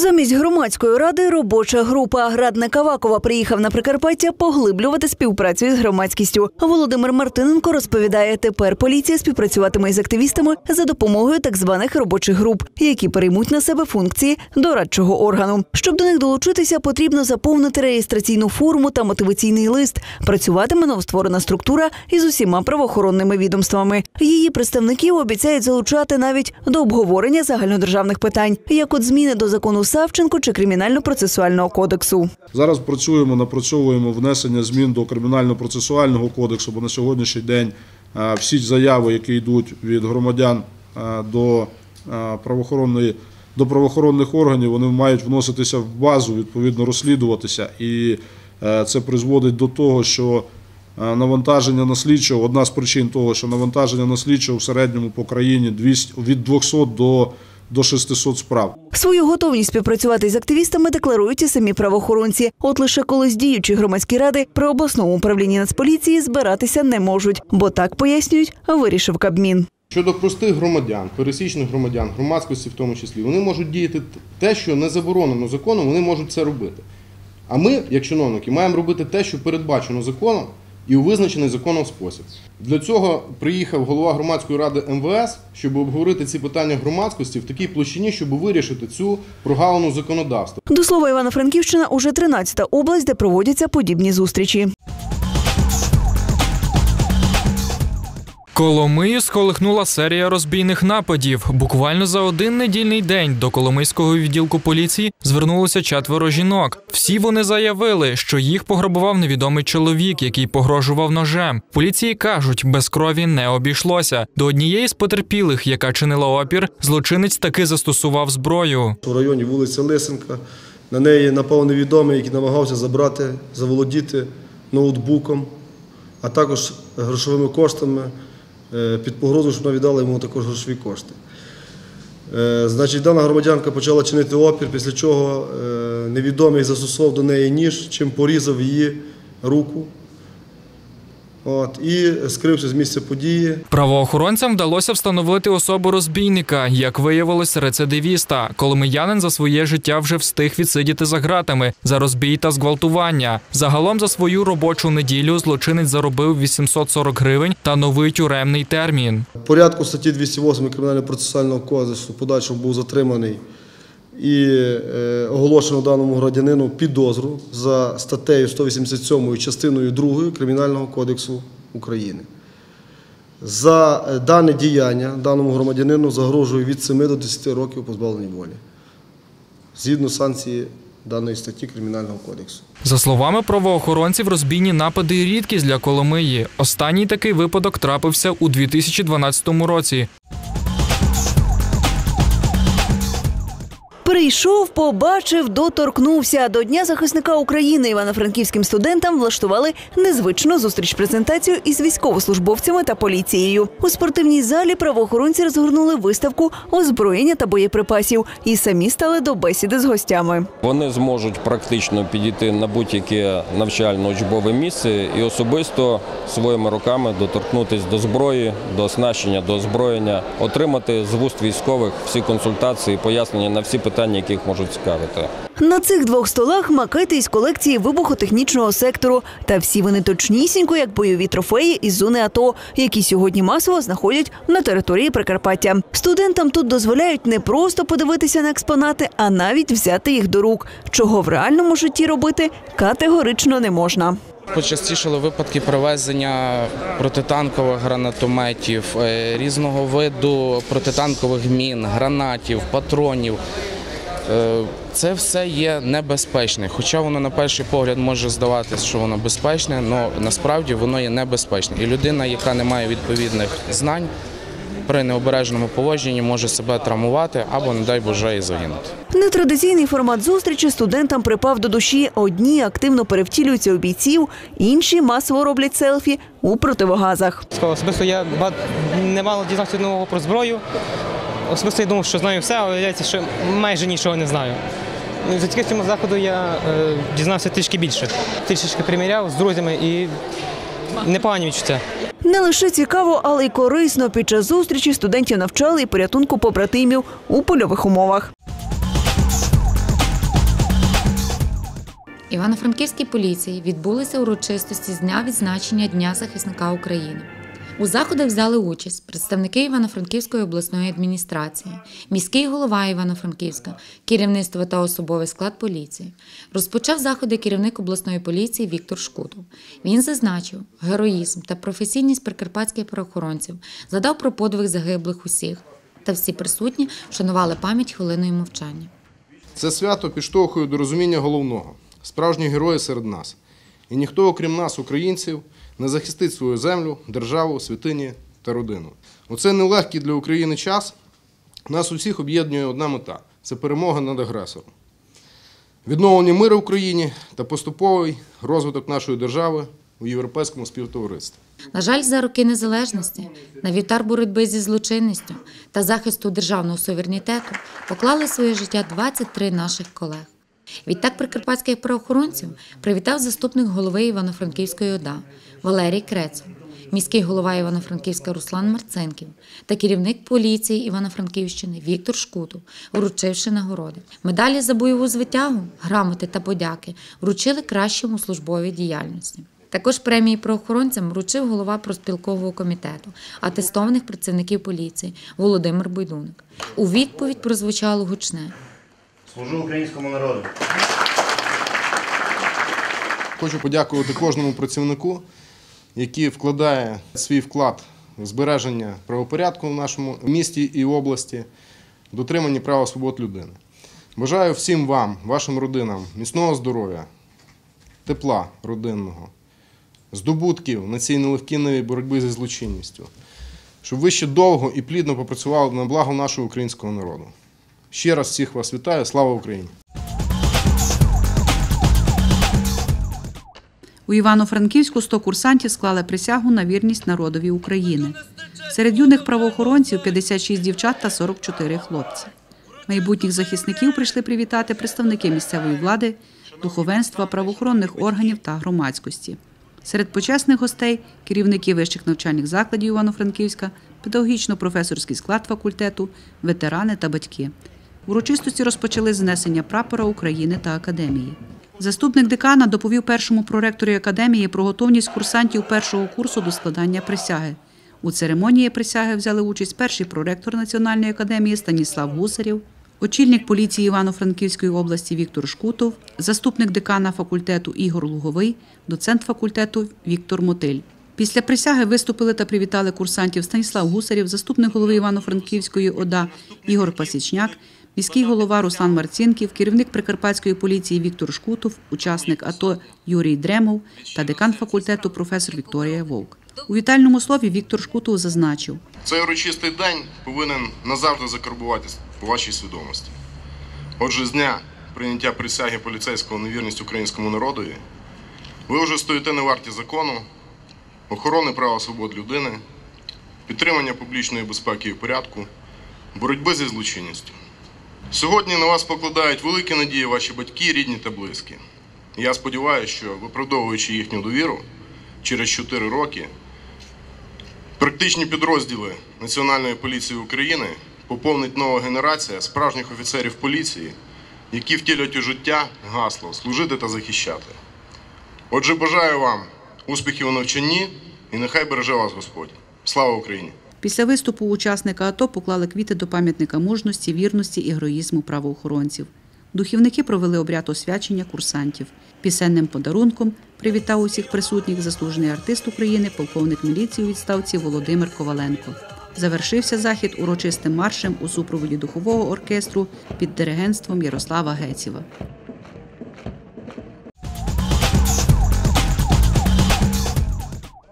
Замість громадської ради робоча група Радник Авакова приїхав на Прикарпаття поглиблювати співпрацю із громадськістю. Володимир Мартиненко розповідає, тепер поліція співпрацюватиме із активістами за допомогою так званих робочих груп, які переймуть на себе функції дорадчого органу. Щоб до них долучитися, потрібно заповнити реєстраційну форму та мотиваційний лист. Працюватиме новостворена структура із усіма правоохоронними відомствами. Її представників обіцяють залучати навіть до обговорення загальнодержавних питань, як от зміни до закону Савченко чи кримінально-процесуального кодексу. Зараз працюємо, напрацьовуємо внесення змін до кримінально-процесуального кодексу, бо на сьогоднішній день е, всі заяви, які йдуть від громадян е, до е, правоохоронної. До правоохоронних органів вони мають вноситися в базу, відповідно розслідуватися, і це призводить до того, що навантаження на слідчого одна з причин того, що навантаження на слідчого в середньому по країні 200, від 200 до, до 600 справ. Свою готовність співпрацювати з активістами декларують і самі правоохоронці. От лише колись діючі громадські ради при обласному управлінні Нацполіції збиратися не можуть, бо так пояснюють, вирішив Кабмін. Щодо простих громадян, пересічних громадян, громадськості в тому числі, вони можуть діяти те, що не заборонено законом, вони можуть це робити. А ми, як чиновники, маємо робити те, що передбачено законом і у визначений законом спосіб. Для цього приїхав голова громадської ради МВС, щоб обговорити ці питання громадськості в такій площині, щоб вирішити цю прогалину законодавства. До слова, Івано-Франківщина уже 13-та область, де проводяться подібні зустрічі. Коломию сколихнула серія розбійних нападів. Буквально за один недільний день до Коломийського відділку поліції звернулося четверо жінок. Всі вони заявили, що їх пограбував невідомий чоловік, який погрожував ножем. Поліції кажуть, без крові не обійшлося. До однієї з потерпілих, яка чинила опір, злочинець таки застосував зброю. У районі вулиця Лисенка. На неї напав невідомий, який намагався забрати, заволодіти ноутбуком, а також грошовими коштами під погрозу, щоб вона йому також грошові кошти. Е, Значить, дана громадянка почала чинити опір, після чого е, невідомий застосував до неї ніж, чим порізав її руку. От, і скрився з місця події. Правоохоронцям вдалося встановити особу розбійника, як виявилось, рецидивіста. Коломиянин за своє життя вже встиг відсидіти за ґратами за розбій та зґвалтування. Загалом за свою робочу неділю злочинець заробив 840 гривень та новий тюремний термін. Порядку статті 208 Кримінально-процесуального кодексу в подальшому був затриманий і е, оголошено даному громадянину підозру за статтею 187 частиною 2 Кримінального кодексу України. За е, дане діяння даному громадянину загрожує від 7 до 10 років позбавлення волі згідно санкції даної статті Кримінального кодексу. За словами правоохоронців, розбійні напади рідкість для Коломиї. Останній такий випадок трапився у 2012 році. Прийшов, побачив, доторкнувся. До Дня захисника України івано-франківським студентам влаштували незвичну зустріч-презентацію із військовослужбовцями та поліцією. У спортивній залі правоохоронці розгорнули виставку озброєння та боєприпасів і самі стали до бесіди з гостями. Вони зможуть практично підійти на будь-яке навчально-учбове місце і особисто своїми руками доторкнутися до зброї, до оснащення, до озброєння, отримати з вуст військових всі консультації, пояснення на всі питання, які їх можуть цікавити. На цих двох столах макети із колекції вибухотехнічного сектору. Та всі вони точнісінько, як бойові трофеї із зони АТО, які сьогодні масово знаходять на території Прикарпаття. Студентам тут дозволяють не просто подивитися на експонати, а навіть взяти їх до рук, чого в реальному житті робити категорично не можна. Почастішали випадки привезення протитанкових гранатометів, е, різного виду протитанкових мін, гранатів, патронів. Е, Це все є небезпечне. Хоча воно на перший погляд може здаватися, що воно безпечне, але насправді воно є небезпечне. І людина, яка не має відповідних знань, при необережному поводженні може себе травмувати або, не дай Боже, і загинути. Нетрадиційний формат зустрічі студентам припав до душі. Одні активно перевтілюються у бійців, інші масово роблять селфі у противогазах. Особисто я немало дізнався нового про зброю. Особисто я думав, що знаю все, але виявляється, що майже нічого не знаю. Ну, За тільки цього заходу я е, дізнався трішки більше. Трішечки приміряв з друзями і непогані відчуття. Не лише цікаво, але й корисно. Під час зустрічі студентів навчали і порятунку побратимів у польових умовах. Івано-Франківській поліції відбулися урочистості з дня відзначення Дня захисника України. У заходах взяли участь представники Івано-Франківської обласної адміністрації, міський голова Івано-Франківська, керівництво та особовий склад поліції. Розпочав заходи керівник обласної поліції Віктор Шкутов. Він зазначив героїзм та професійність прикарпатських правоохоронців, згадав про подвиг загиблих усіх, та всі присутні вшанували пам'ять хвилиною мовчання. Це свято підштовхує до розуміння головного справжні герої серед нас. І ніхто, окрім нас, українців, не захистить свою землю, державу, святині та родину. У цей нелегкий для України час нас усіх об'єднує одна мета це перемога над агресором. Відновлення миру в Україні та поступовий розвиток нашої держави у європейському співтоваристві. На жаль, за роки незалежності на вівтар боротьби зі злочинністю та захисту державного суверенітету поклали своє життя 23 наших колег. Відтак прикарпатських правоохоронців привітав заступник голови Івано-Франківської ОДА Валерій Крецов, міський голова Івано-Франківська Руслан Марцинків та керівник поліції Івано-Франківщини Віктор Шкутов, вручивши нагороди. Медалі за бойову звитягу, грамоти та подяки вручили кращому службовій діяльності. Також премії правоохоронцям вручив голова проспілкового комітету, атестованих працівників поліції Володимир Бойдуник. У відповідь прозвучало гучне. Служу українському народу. Хочу подякувати кожному працівнику, який вкладає свій вклад в збереження правопорядку в нашому місті і області, дотримання права свобод людини. Бажаю всім вам, вашим родинам, міцного здоров'я, тепла родинного, здобутків на цій нелегкій боротьбі зі злочинністю, щоб ви ще довго і плідно попрацювали на благо нашого українського народу. Ще раз всіх вас вітаю. Слава Україні! У Івано-Франківську 100 курсантів склали присягу на вірність народові України. Серед юних правоохоронців 56 дівчат та 44 хлопці. Майбутніх захисників прийшли привітати представники місцевої влади, духовенства, правоохоронних органів та громадськості. Серед почесних гостей керівники вищих навчальних закладів Івано-Франківська, педагогічно-професорський склад факультету, ветерани та батьки. Урочистості розпочали знесення прапора України та академії. Заступник декана доповів першому проректорі академії про готовність курсантів першого курсу до складання присяги. У церемонії присяги взяли участь перший проректор Національної академії Станіслав Гусарів, очільник поліції Івано-Франківської області Віктор Шкутов, заступник декана факультету Ігор Луговий, доцент факультету Віктор Мотиль. Після присяги виступили та привітали курсантів Станіслав Гусарів, заступник голови Івано-Франківської ОДА Ігор Пасічняк, міський голова Руслан Марцінків, керівник прикарпатської поліції Віктор Шкутов, учасник АТО Юрій Дремов та декан факультету професор Вікторія Вовк. У вітальному слові Віктор Шкутов зазначив, Цей урочистий день повинен назавжди закарбуватись у вашій свідомості. Отже, з дня прийняття присяги поліцейського на вірність українському народові, ви вже стоїте на варті закону, охорони права свобод людини, підтримання публічної безпеки і порядку, боротьби зі злочинністю. Сьогодні на вас покладають великі надії ваші батьки, рідні та близькі. Я сподіваюся, що виправдовуючи їхню довіру через 4 роки, Практичні підрозділи Національної поліції України поповнить нова генерація справжніх офіцерів поліції, які втілять у життя гасло служити та захищати. Отже, бажаю вам успіхів у навчанні і нехай береже вас Господь. Слава Україні! Після виступу учасника АТО поклали квіти до пам'ятника мужності, вірності і героїзму правоохоронців. Духівники провели обряд освячення курсантів. Пісенним подарунком привітав усіх присутніх заслужений артист України, полковник міліції у відставці Володимир Коваленко. Завершився захід урочистим маршем у супроводі духового оркестру під диригентством Ярослава Геціва.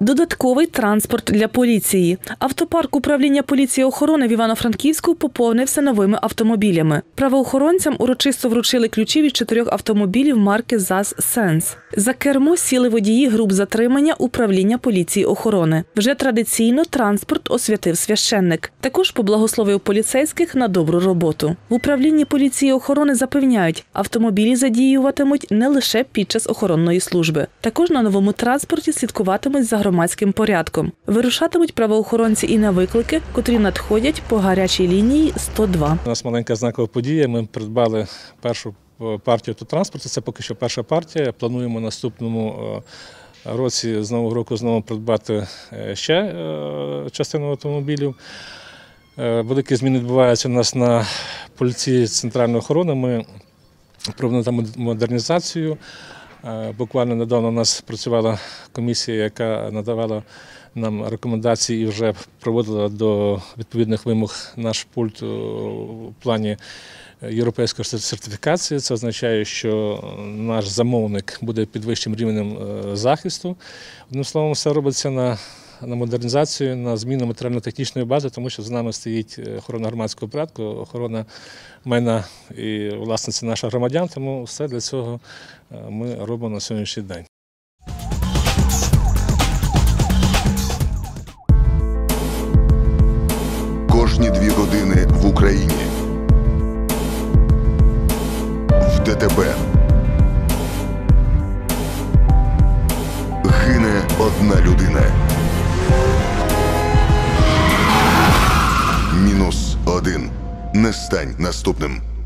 Додатковий транспорт для поліції. Автопарк управління поліції охорони в Івано-Франківську поповнився новими автомобілями. Правоохоронцям урочисто вручили ключі від чотирьох автомобілів марки ЗАЗ Сенс. За кермо сіли водії груп затримання управління поліції охорони. Вже традиційно транспорт освятив священник. Також поблагословив поліцейських на добру роботу. В управлінні поліції охорони запевняють, автомобілі задіюватимуть не лише під час охоронної служби. Також на новому транспорті слідкуватимуть за громадським порядком. Вирушатимуть правоохоронці і на виклики, котрі надходять по гарячій лінії 102. У нас маленька знакова подія. Ми придбали першу е, партію автотранспорту. Це поки що перша партія. Плануємо наступному е, році з нового року знову придбати е, ще частину автомобілів. Великі зміни відбуваються у нас на поліції центральної охорони. Ми провели там модернізацію. Е, Буквально недавно у нас працювала комісія, яка надавала нам рекомендації і вже проводила до відповідних вимог наш пульт у плані європейської сертифікації. Це означає, що наш замовник буде під вищим рівнем е, захисту. Одним словом, все робиться на на модернізацію, на зміну матеріально-технічної бази, тому що за нами стоїть е, охорона громадського порядку, охорона майна і власне це наших громадян. Тому все для цього е, ми робимо на сьогоднішній день. Кожні дві години в Україні. В ДТБ. Гине одна людина. Не стань наступним.